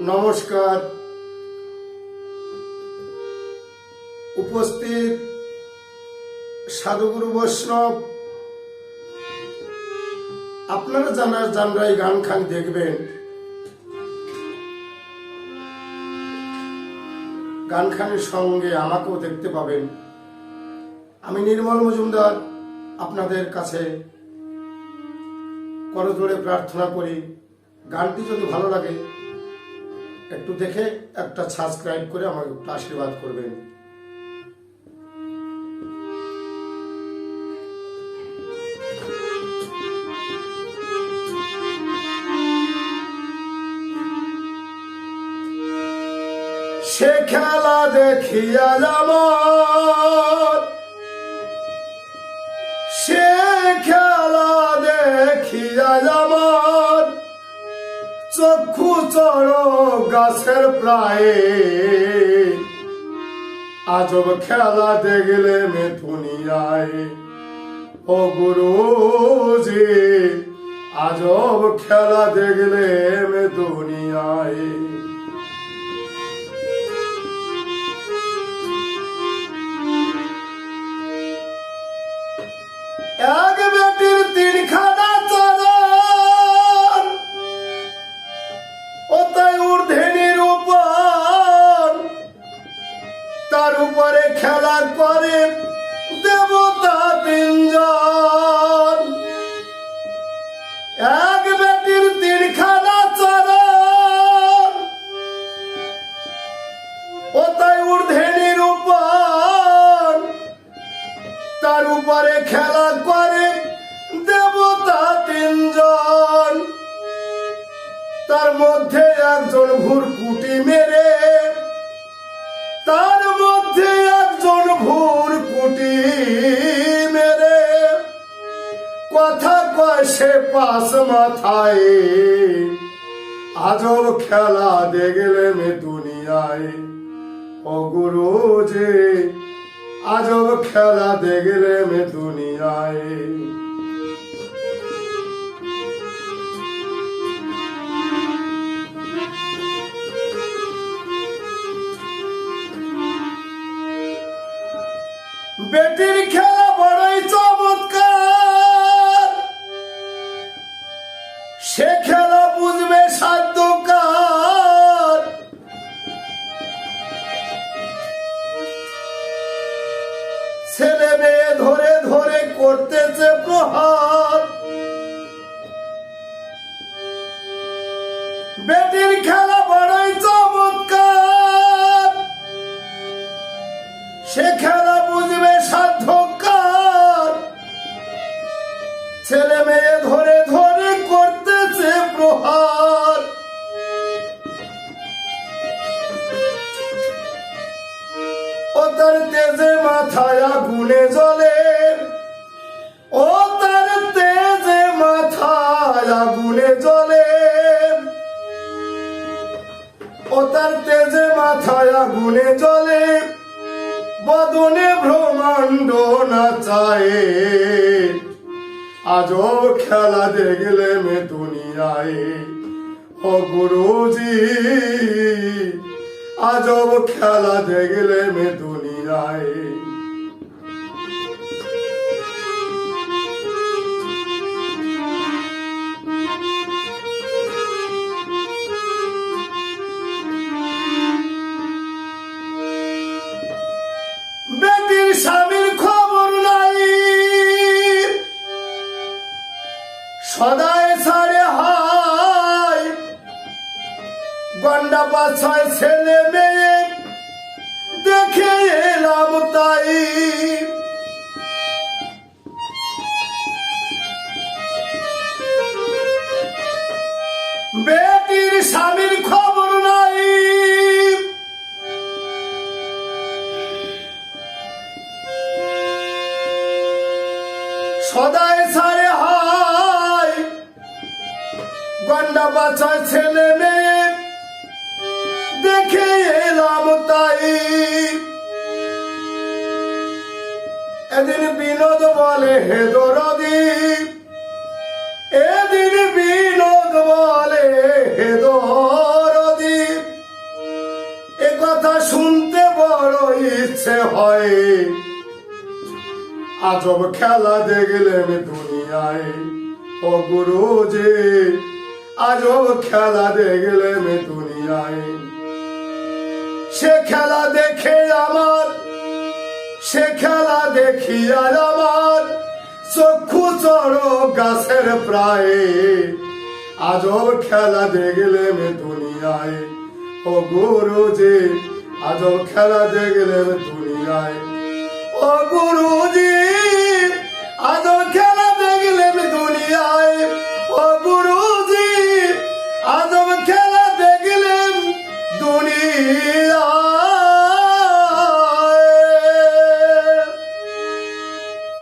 নমস্কার। উপস্থিত সাধুগুরু বৈষ্ণব, আপনারা জানার জানরাই গান খান দেখবেন। গান খানের সঙ্গে আমাকেও দেখতে পাবেন। আমি নির্মল মজুমদার, আপনাদের কাছে করজোড়ে প্রার্থনা করি। গানটি যদি ভালো লাগে একটু দেখে একটা সাবস্ক্রাইব করে আমাকে একটু আশীর্বাদ করবেন। সে খেলা দেখিয়া আমার চক্ষু চড় গাছের প্রায়। আজব খেলা দেখলে মে দুনিয়ায় ও গুরুজি আজব খেলা দেখলে মে দুনিয়ায় খেলা করে দেবতা তিনজন। তার মধ্যে একজন ভুরকুটি মেরে, তার মধ্যে একজন ভুরকুটি মেরে। কথা কয় সে পাশ মাথায় আজব খেলা দেখলে মে দুনিয়ায়। ও গুরুজি আজব খেলা দেখলে মে দুনিয়ায়। বেটির খেলা বড়ই চমৎকার বেটির খেলা বড়ই চমৎকার। সে খেলা বুঝবে ছেলে মেয়ে ধরে ধরে করতেছে প্রহার। ও তার তেজে মাথায় আগুনে জ্বলে। ও তার তেজে মাথায় আগুনে জলে বদনে না নাচায়। আজব খেলা দেখলে মে দুনিয়ায়, ও গুরুজি আজব খেলা দেখলে মে দুনিয়ায়। গন্ডা পাছায় ছেলে মেয়ে দেখে এলাম তাই। বেটির স্বামীর খবর নাই। সদায় সারে হায়। গন্ডা বাছায় ছেলে মেয়ে দেখে এলাম তাই। এদিন বিনোদ বলে, হে দরদি, এদিন বিনোদ বলে, হে দরদি, এ কথা শুনতে বড় ইচ্ছে হয়। আজব খেলা দেখলেন দুনিয়ায়, ও গুরুজি, আজব খেলা দেখলেন দুনিয়ায়। সে খেলা দেখে আমার, সে খেলা দেখি আর আমার। চক্ষু চড়ো গাছের প্রায় আজব খেলা দেখলেন দুনিয়ায়। ও গুরুজি আজব খেলা দেখলেন দুনিয়ায়। ও গুরুজি আজব খেলা